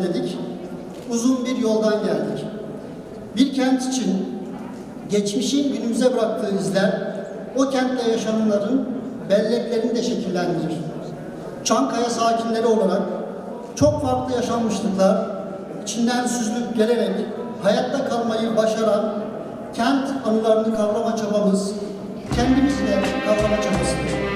ilerledik, uzun bir yoldan geldik. Bir kent için geçmişin günümüze bıraktığı izler, o kentte yaşananların belleklerini de şekillendirir. Çankaya sakinleri olarak çok farklı yaşanmışlıklar, içinden süzülüp gelerek hayatta kalmayı başaran kent anılarını kavrama çabamız, kendimizle kavrama çabasıdır.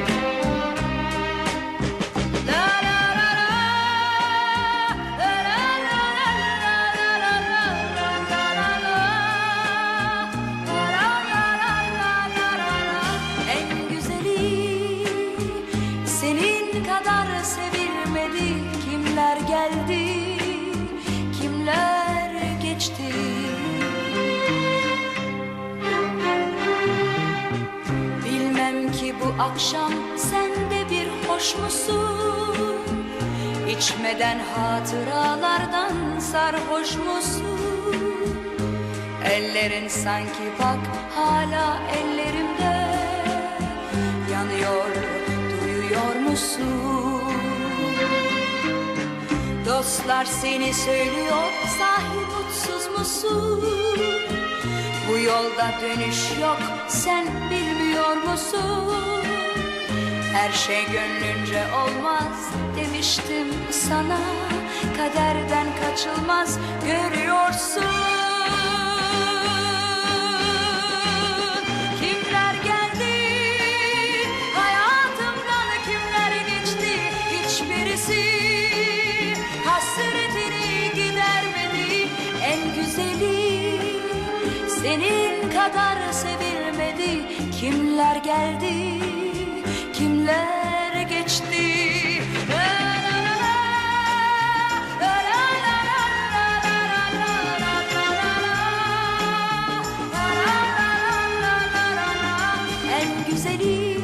Geldi kimler geçti? Bilmem ki bu akşam sen de bir hoş musun? İçmeden hatıralardan sarhoş musun? Ellerin sanki bak hala ellerimde. Yanıyor duyuyor musun Dostlar seni söylüyor sahi mutsuz musun? Bu yolda dönüş yok sen bilmiyor musun? Her şey gönlünce olmaz demiştim sana Kaderden kaçılmaz görüyorsun senin kadar sevilmedi kimler geldi kimler geçti en güzeli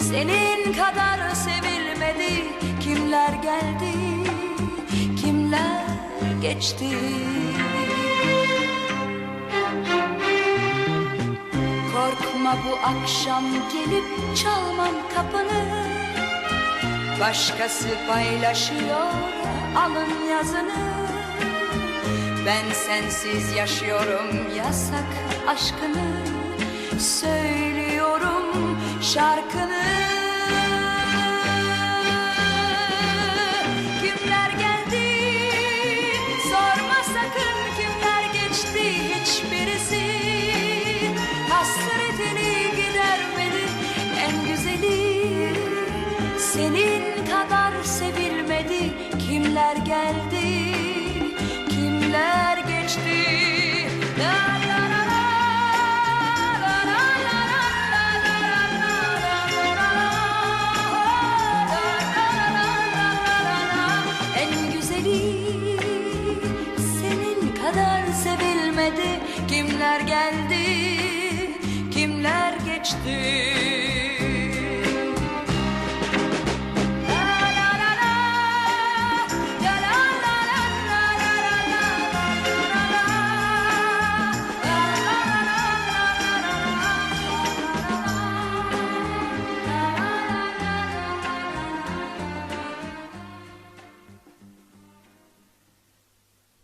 senin kadar sevilmedi kimler geldi kimler geçti Korkma bu akşam gelip çalmam kapını. Başkası paylaşıyor alın yazını. Ben sensiz yaşıyorum yasak aşkını. Söylüyorum şarkını. Kimler geldi? Sorma sakın kimler geçti hiçbirisi. Hasretini Senin kadar sevilmedi kimler geldi kimler geçti la la sevilmedi Kimler geldi, kimler geçti